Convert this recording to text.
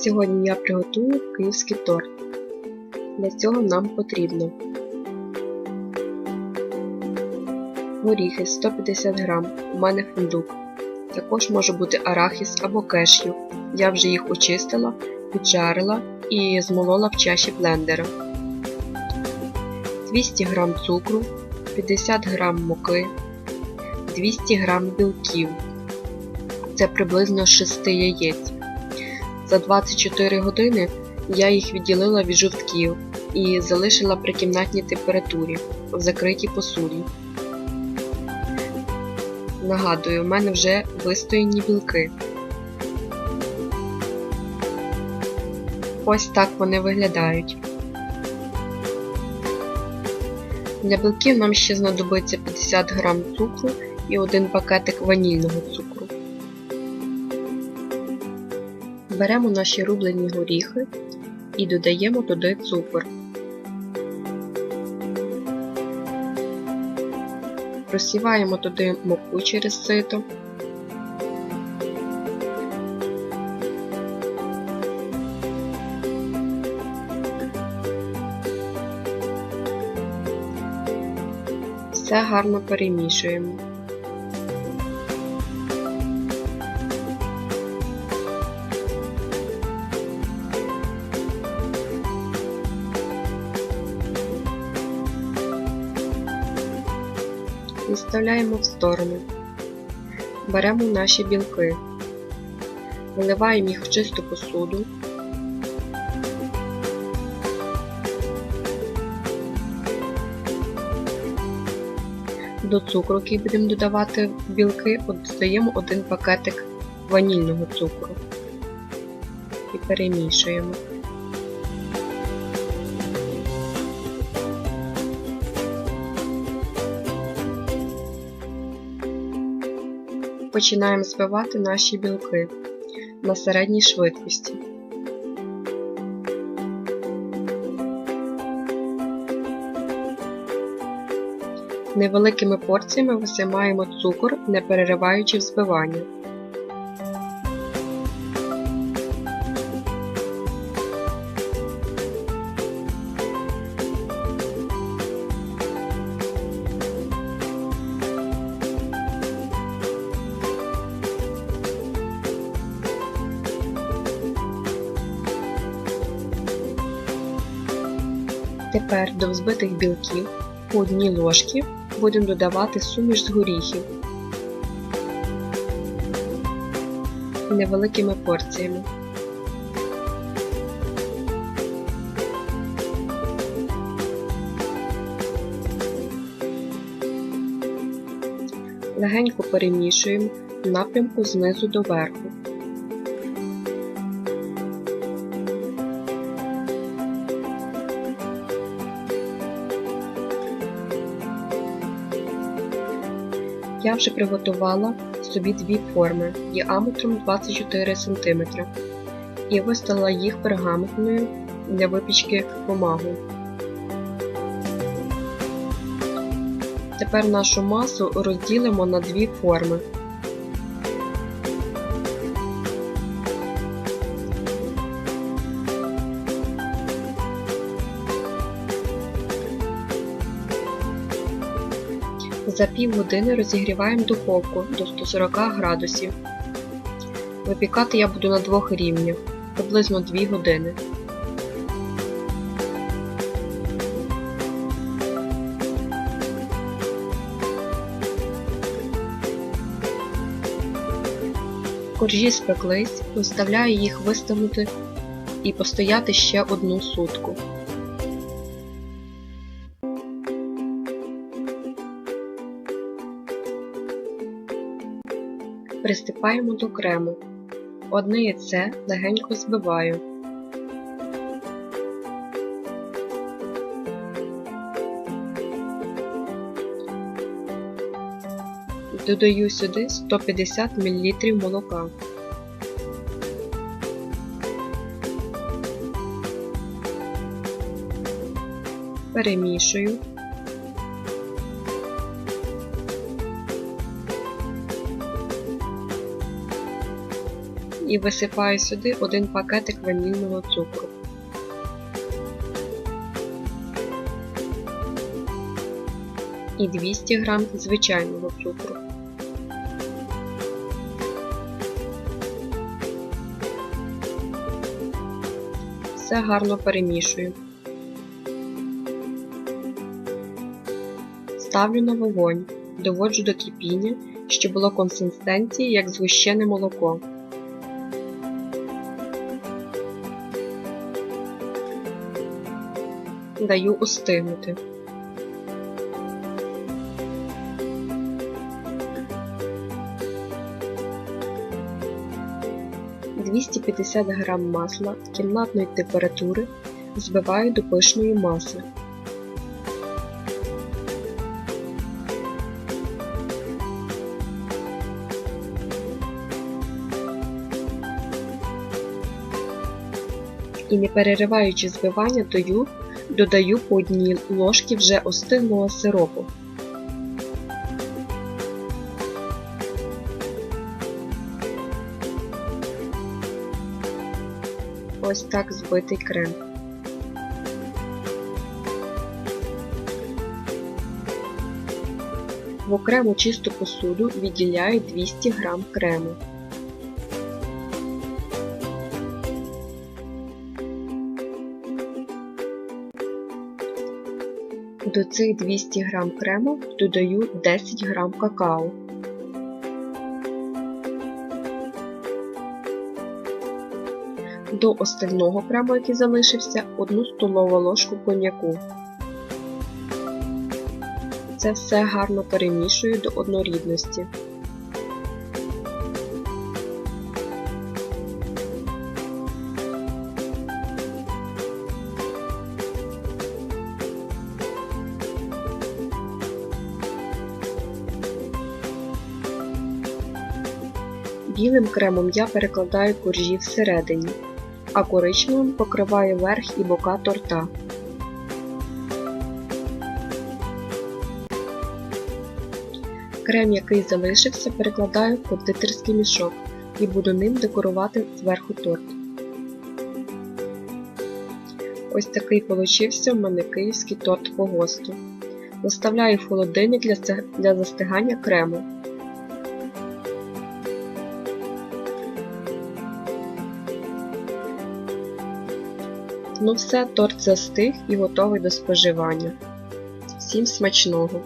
Сьогодні я приготую київський торт. Для цього нам потрібно горіхи 150 г, у мене фундук. Також може бути арахіс або кешю. Я вже їх очистила, піджарила і змолола в чаші блендера. 200 г цукру, 50 г муки, 200 г білків. Це приблизно 6 яєць. За 24 години я їх відділила від жовтків і залишила при кімнатній температурі в закритій посуді. Нагадую, в мене вже вистояні білки. Ось так вони виглядають. Для білків нам ще знадобиться 50 г цукру і один пакетик ванільного цукру. Беремо наші рублені горіхи і додаємо туди цукор. Просіваємо туди муку через сито. Все гарно перемішуємо. Відставляємо в сторону. Беремо наші білки, виливаємо їх в чисту посуду. До цукру, який будемо додавати в білки, додаємо один пакетик ванільного цукру і перемішуємо. Починаємо збивати наші білки на середній швидкості. Невеликими порціями висимаємо цукор, не перериваючи взбивання. Тепер до взбитих білків по одній ложці будемо додавати суміш з горіхів невеликими порціями. Легенько перемішуємо напрямку знизу до верху. Я вже приготувала собі дві форми діаметром 24 см і виставила їх пергаментною для випічки бумагу. Тепер нашу масу розділимо на дві форми. За півгодини розігріваємо духовку до 140 градусів. Випікати я буду на двох рівнях, приблизно 2 години. Коржі спеклись, виставляю їх виставити і постояти ще одну сутку. Приступаємо до крему. Одне яйце легенько збиваю. Додаю сюди 150 мл молока. Перемішую. І висипаю сюди один пакетик ванільного цукру. І 200 г звичайного цукру. Все гарно перемішую. Ставлю на вогонь, доводжу до кипіння, щоб було консистенції, як згущене молоко. Даю остигнути. «250 г масла кімнатної температури збиваю до пишної маси. і не перериваючи збивання дою, додаю по одній ложці вже остиглого сиропу. Ось так збитий крем. В окрему чисту посуду відділяю 200 г крему. До цих 200 г крему додаю 10 г какао. До остального крему, який залишився, 1 столову ложку коньяку. Це все гарно перемішую до однорідності. Білим кремом я перекладаю коржі всередині, а коричневим покриваю верх і бока торта. Крем, який залишився, перекладаю в кондитерський мішок і буду ним декорувати зверху торт. Ось такий получився в мене київський торт по госту. Доставляю в холодильник для застигання крему. Ну все, торт застиг і готовий до споживання. Всім смачного!